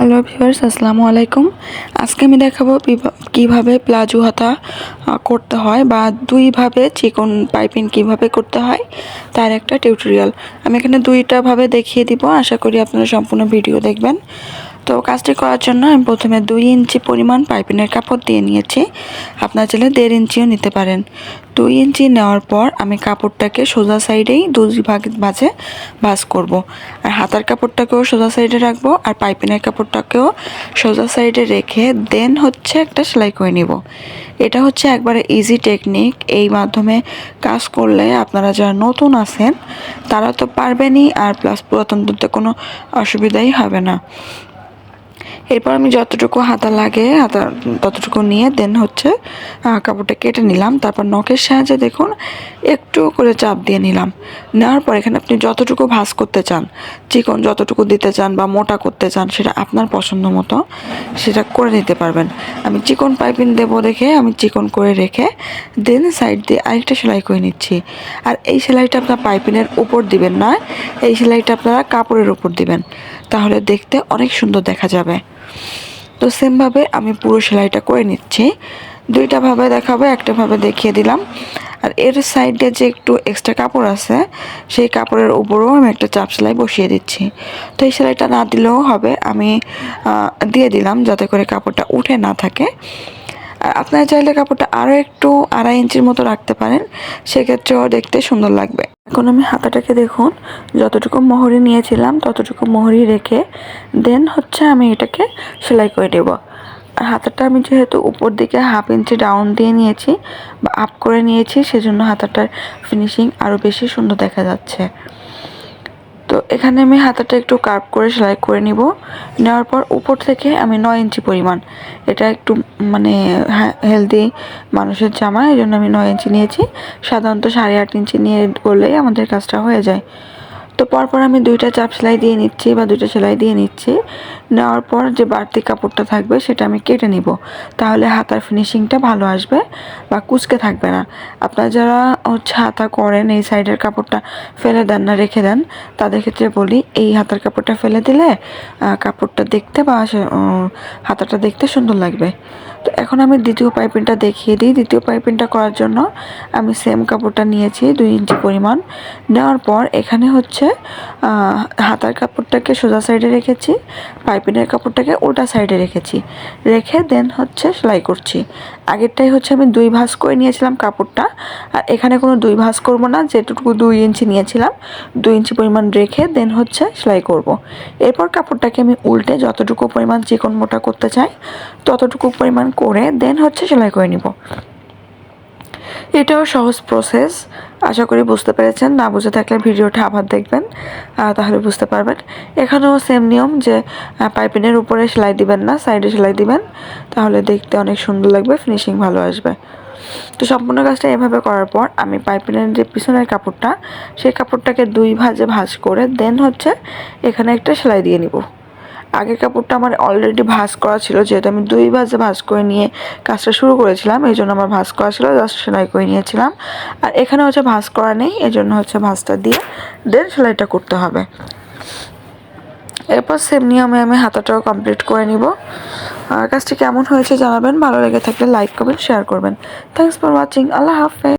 Hello viewers, আসসালামু আলাইকুম। আজকে আমি দেখাবো কীভাবে প্লাজো হাতা করতে হয় বা দুইভাবে চিকন পাইপিং কীভাবে করতে হয়, তার একটা টিউটোরিয়াল। আমি এখানে দুইটা ভাবে দেখিয়ে দিব। আশা করি আপনারা সম্পূর্ণ ভিডিও দেখবেন। তো কাজটি করার জন্য আমি প্রথমে দুই ইঞ্চি পরিমাণ পাইপিনের কাপড় দিয়ে নিয়েছি। আপনার চাইলে দেড় ইঞ্চিও নিতে পারেন। দুই ইঞ্চি নেওয়ার পর আমি কাপড়টাকে সোজা সাইডেই দুই ভাগ ভাজে ভাজ করব। আর হাতার কাপড়টাকেও সোজা সাইডে রাখব আর পাইপিনের কাপড়টাকেও সোজা সাইডে রেখে দেন হচ্ছে একটা সেলাই করে নিব। এটা হচ্ছে একবারে ইজি টেকনিক এই মাধ্যমে কাজ করলে আপনারা যারা নতুন আছেন, তারা তো পারবেনই আর প্লাস পুরাতন পুরাতনদের কোনো অসুবিধাই হবে না। এরপর আমি যতটুকু হাতা লাগে, হাতা ততটুকু নিয়ে দেন হচ্ছে কাপড়টা কেটে নিলাম। তারপর নখের সাহায্যে দেখুন, একটু করে চাপ দিয়ে নিলাম। নেওয়ার পর এখানে আপনি যতটুকু ভাঁজ করতে চান, চিকন যতটুকু দিতে চান বা মোটা করতে চান, সেটা আপনার পছন্দ মতো সেটা করে নিতে পারবেন। আমি চিকন পাইপিং দেবো দেখে, আমি চিকন করে রেখে দেন সাইড দিয়ে আরেকটা সেলাই করে নিচ্ছি। আর এই সেলাইটা আপনার পাইপিনের উপর দিবেন না এই সেলাইটা আপনারা কাপড়ের উপর দিবেন। তাহলে দেখতে অনেক সুন্দর দেখা যাবে। তো সেমভাবে আমি পুরো সেলাইটা করে নিচ্ছি। দুইটা ভাবে দেখাবো, একটা ভাবে দেখিয়ে দিলাম। আর এর সাইডে যে একটু এক্সট্রা কাপড় আছে, সেই কাপড়ের উপরেও আমি একটা চাপ সেলাই বসিয়ে দিচ্ছি। তো এই সেলাইটা না দিলেও হবে, আমি দিয়ে দিলাম যাতে করে কাপড়টা উঠে না থাকে। আর আপনারা চাইলে কাপড়টা আরও একটু আড়াই ইঞ্চির মতো রাখতে পারেন, সেক্ষেত্রেও দেখতে সুন্দর লাগবে। এখন আমি হাতাটাকে দেখুন, যতটুকু মোহরি নিয়েছিলাম, ততটুকু মোহরি রেখে দেন হচ্ছে আমি এটাকে সেলাই করে দেবো আর হাতাটা আমি যেহেতু উপর দিকে হাফ ইঞ্চি ডাউন দিয়ে নিয়েছি, বা আপ করে নিয়েছি, সেজন্য হাতাটার ফিনিশিং আরও বেশি সুন্দর দেখা যাচ্ছে। এখানে আমি হাতাটা একটু কার্ভ করে সেলাই করে নিব। নেওয়ার পর উপর থেকে আমি নয় ইঞ্চি পরিমাণ। এটা একটু মানে হেলদি মানুষের জামা এই জন্য আমি নয় ইঞ্চি নিয়েছি। সাধারণত সাড়ে আট ইঞ্চি নিয়ে করলেই আমাদের কাজটা হয়ে যায়। তো পরপর আমি দুইটা চাপ সেলাই দিয়ে নিচ্ছি বা দুইটা সেলাই দিয়ে নিচ্ছি। নেওয়ার পর যে বাড়তি কাপড়টা থাকবে সেটা আমি কেটে নিব। তাহলে হাতার ফিনিশিংটা ভালো আসবে বা কুচকে থাকবে না। আপনারা যারা হচ্ছে হাতা করেন, এই সাইডের কাপড়টা ফেলে দেন না, রেখে দেন, তাদের ক্ষেত্রে বলি, এই হাতার কাপড়টা ফেলে দিলে কাপড়টা দেখতে বা হাতাটা দেখতে সুন্দর লাগবে। তো এখন আমি দ্বিতীয় পাইপিংটা দেখিয়ে দিই। দ্বিতীয় পাইপিংটা করার জন্য আমি সেম কাপড়টা নিয়েছি, দুই ইঞ্চি পরিমাণ। নেওয়ার পর এখানে হচ্ছে হাতার কাপড়টাকে সোজা সাইডে রেখেছি, পাইপিনের কাপড়টাকে উল্টা সাইডে রেখেছি। রেখে দেন হচ্ছে সেলাই করছি। আগেরটাই হচ্ছে আমি দুই ভাঁজ করে নিয়েছিলাম কাপড়টা, আর এখানে কোনো দুই ভাঁজ করব না, যেটুকু দুই ইঞ্চি নিয়েছিলাম, দুই ইঞ্চি পরিমাণ রেখে দেন হচ্ছে সেলাই করব। এরপর কাপড়টাকে আমি উল্টে যতটুকু পরিমাণ চিকন মোটা করতে চাই, ততটুকু পরিমাণ করে দেন হচ্ছে সেলাই করে নিব। এটাও সহজ প্রসেস আশা করি বুঝতে পেরেছেন। না বুঝে থাকলে ভিডিওটা আবার দেখবেন। তাহলে বুঝতে পারবেন। এখানেও সেম নিয়ম যে পাইপিনের উপরে সেলাই দিবেন না, সাইডে সেলাই দিবেন। তাহলে দেখতে অনেক সুন্দর লাগবে ফিনিশিং ভালো আসবে। তো সম্পূর্ণ কাজটা এভাবে করার পর আমি পাইপিনের যে পিছনের কাপড়টা, সেই কাপড়টাকে দুই ভাজে ভাজ করে দেন হচ্ছে এখানে একটা সেলাই দিয়ে নিব। আগের কাপড়টা আমার অলরেডি ভাঁজ করা ছিল, যেহেতু আমি দুই ভাজে ভাঁজ করে নিয়ে কাজটা শুরু করেছিলাম, এই জন্য আমার ভাঁজ করা ছিল জাস্ট সেলাই করে নিয়েছিলাম। আর এখানে হচ্ছে ভাঁজ করা নেই, এই জন্য হচ্ছে ভাঁজটা দিয়ে দেন সেলাইটা করতে হবে। এরপর সেম নিয়মে আমি হাতাটাও কমপ্লিট করে নিব। আর কাজটি কেমন হয়েছে জানাবেন, ভালো লেগে থাকলে লাইক করবেন শেয়ার করবেন। থ্যাংকস ফর ওয়াচিং আল্লাহ হাফেজ।